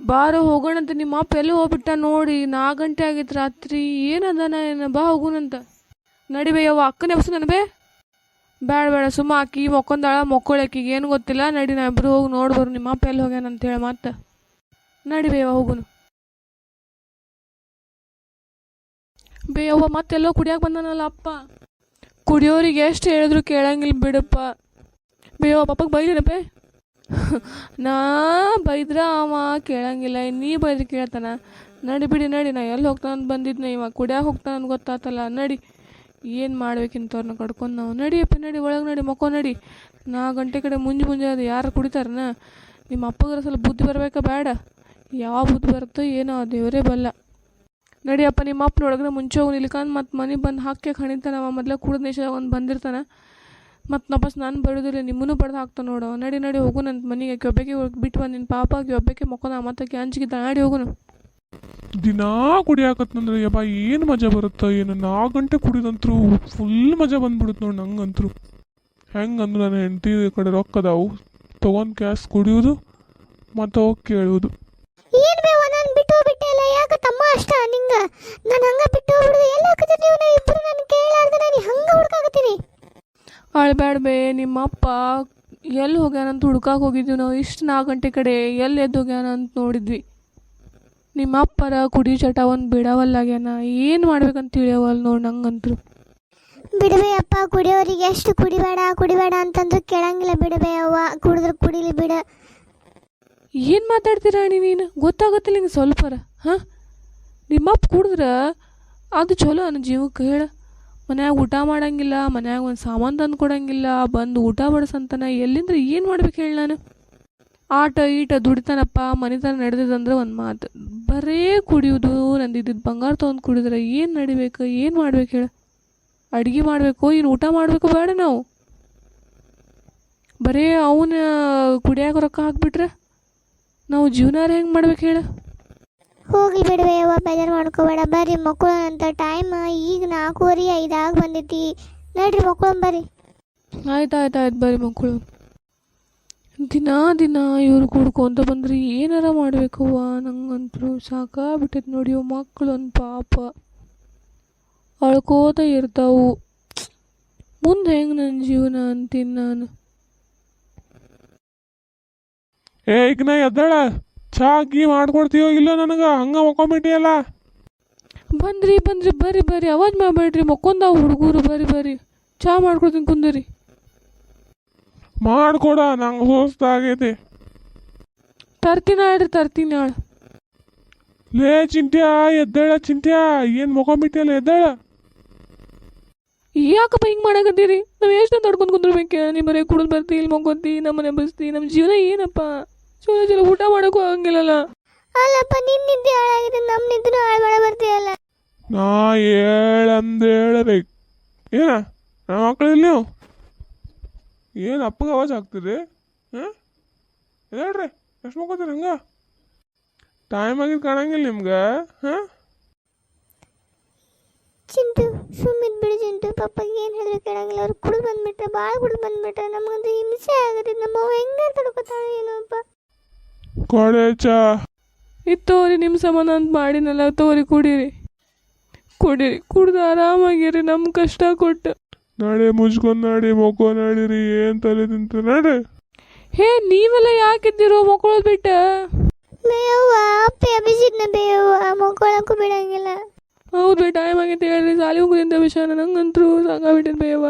ಬಾರ ಹೋಗೋಣಂತ ನಿಮ್ಮ ಅಪ್ಪ ಎಲ್ಲಿ ಹೋಗ್ಬಿಟ್ಟ ನೋಡಿ, ನಾಲ್ಕು ಗಂಟೆ ಆಗಿತ್ತು ರಾತ್ರಿ. ಏನದನ ಏನ? ಬಾ ಹೋಗೋಣಂತ ನಡಿಬೇ ಯವ್ವ, ಅಕ್ಕನ ಹೆಸರು ನನ್ ಬೇ ಬೇಡ ಬೇಡ ಸುಮ್ಮ ಆಕಿ ಮೊಕ್ಕೊಂದಾಳ ಮೊಕ್ಕೊಳಕಿಗೆ ಏನು ಗೊತ್ತಿಲ್ಲ. ನಡಿ, ನಾ ಇಬ್ರು ಹೋಗಿ ನೋಡ್ಬರು ನಿಮ್ಮ ಅಪ್ಪ ಎಲ್ಲಿ ಹೋಗ್ಯಾನ ಅಂತೇಳಿ ಮತ್ತೆ ನಡಿಬೇ ಯಾವ ಹೋಗುನು ಬೇಯವ್ವ ಮತ್ತೆಲ್ಲೋ ಕುಡಿಯಾಕ ಬಂದನಲ್ಲ ಅಪ್ಪ. ಕುಡಿಯೋರಿಗೆ ಎಷ್ಟು ಹೇಳಿದ್ರು ಕೇಳಂಗಿಲ್ಲ ಬಿಡಪ್ಪ. ಬೇಯವ್ವ ಪಪ್ಪಗೆ ಬೈದಿನಪ್ಪೆ ನಾ ಬೈದ್ರ ಅವ ಕೇಳಂಗಿಲ್ಲ ನೀ ಬೈದ್ರೆ ಕೇಳ್ತಾನ. ನಡಿ ಬಿಡಿ, ನಡಿ, ನಾ ಎಲ್ಲಿ ಹೋಗ್ತಾನ ಅಂತ ಬಂದಿದ್ನ, ಇವ ಕುಡಿಯಾಕ ಹೋಗ್ತಾನ ಗೊತ್ತಾತಲ್ಲ, ನಡಿ. ಏನು ಮಾಡ್ಬೇಕಿಂತವ್ರನ್ನ ಕಡ್ಕೊಂಡು ನಾವು. ನಡಿಯಪ್ಪ ನಡಿ, ಒಳಗೆ ನಡಿ, ಮಕ್ಕೋ ನಡಿ. ನಾ ಗಂಟೆ ಕಡೆ ಮುಂಜಿ ಮುಂಜೆ ಅದು ಯಾರು ಕುಡಿತಾರನ? ನಿಮ್ಮ ಅಪ್ಪಗರ ಸ್ವಲ್ಪ ಬುದ್ಧಿ ಬರಬೇಕಾ ಬೇಡ ಯಾವ ಬುದ್ಧಿ ಬರುತ್ತೋ ಏನೋ, ಆ ದೇವರೇ ಬಲ್ಲ. ನಡಿಯಪ್ಪ ನಿಮ್ಮ ಅಪ್ಪನ ಒಳಗಡೆ ಮುಂಚೆ ಹೋಗಿ ನಿಲ್ಕಂದು ಮತ್ತು ಮನೆಗೆ ಬಂದು ಹಾಕ್ಯಾಕೆ ಹಣಿತಾನ ಅವ, ಮೊದಲೇ ಕುಡಿದ ನಿಶ್ ಒಂದು ಬಂದಿರ್ತಾನ. ಮತ್ತು ವಾಪಸ್ ನಾನು ಬರೋದಿಲ್ಲ ನಿಮ್ಮನ್ನು ಬಡ್ದು ಹಾಕ್ತಾನೆ ನೋಡು. ನಡಿ ನಡಿ ಹೋಗು ನನ್ನ ಮನೆಗೆ. ಒಬ್ಬಕ್ಕೆ ಹೋಗಿ ಬಿಟ್ಟು ಬಂದು ನಿನ್ನ ಪಾಪ ಆಗಿ ಒಬ್ಬಕ್ಕೆ ಮಕ್ಕೊಂದ ಮತ್ತೆ ಅಂಚಿಗಿದ್ದ ನಡಿ ಹೋಗುನು ದಿನಾ ಕುಡಿಯಾಕತ್ತಂದ್ರೆ ಯಪ್ಪ ಏನು ಮಜಾ ಬರುತ್ತೋ ಏನು? ನಾಲ್ಕು ಗಂಟೆ ಕುಡಿದಂತ್ರು ಫುಲ್ ಮಜಾ ಬಂದ್ಬಿಡುತ್ತೆ ನೋಡಿ ನಂಗಂತ್ರು. ಹೆಂಗಂದ್ರೆ ನನ್ನ ಹೆಂಡತಿ ಕಡೆ ರೊಕ್ಕದಾವು ತೊಗೊಂಡು ಕ್ಯಾಸ್ ಕುಡಿಯೋದು ಮತ್ತೆ ಹೋಗಿ ಕೇಳೋದು ಏನು ಬೇವ ನಾನು ಬಿಟ್ಟು ಬಿಟ್ಟೆ ಅಲ್ಲ. ಯಾಕ ತಮ್ಮ ಅಷ್ಟ? ನಿಂಗ? ನಾನು ಹಂಗ ಬಿಟ್ಟು ಹೋಗ್ಬಿಡುದು. ಎಲ್ಲ ಹಾಕತ್ತೀರಿ ನೀವು ನಾ ಇಬ್ರು ನಾನು ಕೇಳಾರ್ದ ನಾನು ಹಂಗ ಹುಡ್ಕಾಕತ್ತೀನಿ ಅಳ್ಬೇಡ ಬೇ ನಿಮ್ಮ ಅಪ್ಪ ಎಲ್ಲಿ ಹೋಗ್ಯಾನಂತ ಹುಡ್ಕಕ್ಕೆ ಹೋಗಿದ್ವಿ ನಾವು. ಇಷ್ಟು ನಾಲ್ಕು ಗಂಟೆ ಕಡೆ ಎಲ್ಲಿ ಎದ್ದು ಹೋಗ್ಯಾನ ಅಂತ ನೋಡಿದ್ವಿ. ನಿಮ್ಮ ಅಪ್ಪರ ಕುಡಿ ಚಟ ಒಂದು ಬಿಡವಲ್ಲಾಗ್ಯಾನ ಏನು ಮಾಡ್ಬೇಕಂತ ತಿಳಿಯವಲ್ಲ ನೋಡಿ ನಂಗಂತರು. ಬಿಡಬೇ ಅಪ್ಪ ಕುಡಿಯೋರಿಗೆ ಎಷ್ಟು ಕುಡಿಬೇಡ ಕುಡಿಬೇಡ ಅಂತಂದ್ರೆ ಕೇಳಂಗಿಲ್ಲ ಬಿಡಬೇ ಅವ್ವ. ಕುಡಿದ್ರೆ ಕುಡಿಲಿ ಬಿಡ. ಏನು ಮಾತಾಡ್ತೀರ ಅಣ್ಣಿ ನೀನು? ಗೊತ್ತಾಗುತ್ತಿಲ್ಲ ಹಿಂಗೆ ಸ್ವಲ್ಪರ ಹಾಂ? ನಿಮ್ಮಪ್ಪ ಕುಡಿದ್ರೆ ಅದು ಚಲೋ ಅನ್ನೋ ಜೀವಕ್ಕೆ ಹೇಳ. ಮನ್ಯಾಗ ಊಟ ಮಾಡಂಗಿಲ್ಲ, ಮನ್ಯಾಗ ಒಂದು ಸಾಮಾನು ತಂದು ಕೊಡಂಗಿಲ್ಲ, ಬಂದು ಊಟ ಮಾಡಿಸಂತಾನೆ ಎಲ್ಲಿಂದ್ರೆ ಏನು ಮಾಡ್ಬೇಕು ಹೇಳಿ ನಾನು? ಆಟ ಈಟ ದುಡಿತಾನಪ್ಪ, ಮನೆತನ ನಡೆದಿದಂದ್ರೆ ಒಂದು ಮಾತು. ಬರೇ ಕುಡಿಯೋದು ನಂದಿದ್ದು ಬಂಗಾರ ತೊಗೊಂಡು ಕುಡಿದ್ರೆ ಏನು ನಡಿಬೇಕು, ಏನು ಮಾಡ್ಬೇಕು ಹೇಳು? ಅಡುಗೆ ಮಾಡಬೇಕು, ಏನು ಊಟ ಮಾಡಬೇಕು ಬೇಡ ನಾವು. ಬರೇ ಅವನ ಕುಡಿಯಾಕ ರೊಕ್ಕ ಹಾಕ್ಬಿಟ್ರೆ ನಾವು ಜೀವನಾರ ಹೆಂಗೆ ಮಾಡ್ಬೇಕು ಹೇಳು? ಅವ್ವ ಬೇಜಾರು ಮಾಡ್ಕೋಬೇಡ. ಬರ್ರಿ ಮಕ್ಕಳು ಅಂತ ಟೈಮ್ ಈಗ ನಾಲ್ಕೂವರೆ ಐದಾಗ ಬಂದೈತಿ. ನಡ್ರಿ ಮಕ್ಕಳು ಬರ್ರಿ. ಆಯ್ತು ಆಯ್ತು ಆಯ್ತು ಬರ್ರಿ ಮಕ್ಕಳು. ದಿನ ದಿನ ಇವ್ರು ಕುಡ್ಕೊಂತ ಬಂದ್ರೆ. ಏನಾರ ಮಾಡ್ಬೇಕವ್ವ? ನಂಗಂತೂ ಸಾಕಾಗ್ಬಿಟ್ಟೈತೆ ನೋಡಿ ಮಕ್ಕಳು ಒಂದು ಪಾಪ. ಅಳ್ಕೋತ ಇರ್ತಾವು. ಮುಂದೆ ಹೆಂಗೆ ನನ್ನ ಜೀವನ ಅಂತೀನಿ ನಾನು? ಏ ಈಗ ನಾ ಎದ್ದಾಳ? ಚಾ ಮಾಡ್ಕೊಡ್ತೀವೋ ಮಾಡ್ಕೊಡ್ತೀಯೋ ಇಲ್ಲೋ ನನಗೆ? ಹಂಗೆ ಮಕ್ಕೊಂಬಿಟ್ಟಿಯಲ್ಲ ಬಂದ್ರಿ ಬಂದ್ರಿ ಬರ್ರಿ ಬರ್ರಿ. ಅವಾಜ್ ಮಾಡಬೇಡ್ರಿ ಮಕ್ಕೊಂದ ಹುಡುಗರು ಬರ್ರಿ ಬರ್ರಿ. ಚಾ ಮಾಡ್ಕೊಡ್ತೀನಿ ಕುಂದರಿ. ಮಾಡ್ಕೊಡ ನಂಗೆ ಹೋಸ್ತಾಗೈತಿ ತರ್ತೀನಿ ಆಡ್ರಿ ತರ್ತೀನಿ ಆಳು. ಲೇ ಚಿಂಟ್ಯಾ ಎದ್ದಾಳ ಚಿಂಟ್ಯಾ ಏನು ಮಕ್ಕೊಂಬಿಟ್ಟಿಯಲ್ಲ ಎದ್ದಾಳ? ಯಾಕಪ್ಪ ಹಿಂಗೆ ಮಾಡಕತ್ತೀರಿ? ನಾವು ಎಷ್ಟು ತಡ್ಕೊಂಡು ಕುಂದ್ರಬೇಕು ನೀವು ಬರೀ ಕುಡಿದು ಬರ್ತಿ ಇಲ್ಲಿ ಮಕ್ಕೊಂತಿ ನಮ್ಮನೆ ಬಸ್ತಿ ನಮ್ಮ ಜೀವನ ಏನಪ್ಪ? ಚಲೋ ಚಲೋ ಊಟ ಮಾಡೋಕ್ಕೂ ಆಗಂಗಿಲ್ಲಲ್ಲ. ಅಲ್ಲಪ್ಪ ನಿನ್ನ ನಿದ್ದೆ ಹಾಳಾಗಿದೆ ನಮ್ಮ ನಿದ್ದೆ ಹಾಳು ಮಾಡ ಬರ್ತೀಯಲ್ಲ. ನಾ ಹೇಳಂದು ಹೇಳಬೇಕು. ಏನ ನಮ್ಮ ಮಕ್ಳು ಇಲ್ಲಿ ನೀವು? ಏನು ಅಪ್ಪಗೆ ಅವಾಜ್ ಆಗ್ತದೆ ಹಾಂ? ಹೇಳ್ರಿ? ಎಷ್ಟು ಮಕ್ಕೋತೀರಿ ಹಂಗ? ಟೈಮ್ ಆಗಿದ್ದು ಕಾಣಂಗಿಲ್ಲ ನಿಮ್ಗೆ ಹಾಂ? ಚಿಂಟು ಸುಮ್ಮಿದ್ ಬಿಡು ಚಿಂಟು. ಪಪ್ಪಗೆ ಏನು ಹೇಳಿದ್ರು ಕೇಳಂಗಿಲ್ಲ. ಅವ್ರು ಕುಡಿದು ಬಂದ್ಬಿಟ್ರೆ ಭಾಳ ಕುಡಿದು ಬಂದ್ಬಿಟ್ರೆ ನಮಗಂತೂ ಹಿಂಸೆ ಆಗತ್ತೆ. ನಮ್ಮ ಅವ್ವ ಹೆಂಗೆ ತಡ್ಕೊತಾಳೆ ಏನೋ ಅಪ್ಪ ಕೊಡೆ ಚಾ. ಇದು ತೋರಿ ನಿಮ್ಮ ಸಂಬಂಧ ಅಂತ ಮಾಡಿನಲ್ಲ ತೋರಿ ಕುಡೀರಿ. ಕುಡೀರಿ ಕುಡ್ದು ಆರಾಮಾಗಿರಿ ನಮ್ಮ ಕಷ್ಟ ಕೊಟ್ಟು. ನಾಳೆ ಮುಚ್ಕೊಂಡು ನಾಡಿ ಮಕ್ಕೋ ನಾಡಿರಿ ಏನು ತಲೆ ತಿಂತ ನಾಡಿ. ಹೇ ನೀವೆಲ್ಲ ಯಾಕಿದ್ದೀರೋ ಮಕ್ಕಳು ಬಿಟ್ಟ? ಅಭಿಜಿತ್ನ ಮಕ್ಕಳಕ್ಕೂ ಬಿಡಂಗಿಲ್ಲ. ಹೌದು ಟೈಮ್ ಆಗಿತ್ತು ಹೇಳ್ರಿ ಸಾಲಿ ಹೋಗೋದಿಂದ ವಿಷಯ ನಂಗಂತರೂ ಸಾಕಾಗ್ಬಿಟ್ಟಿದ್ ಬೇಯವ್ವ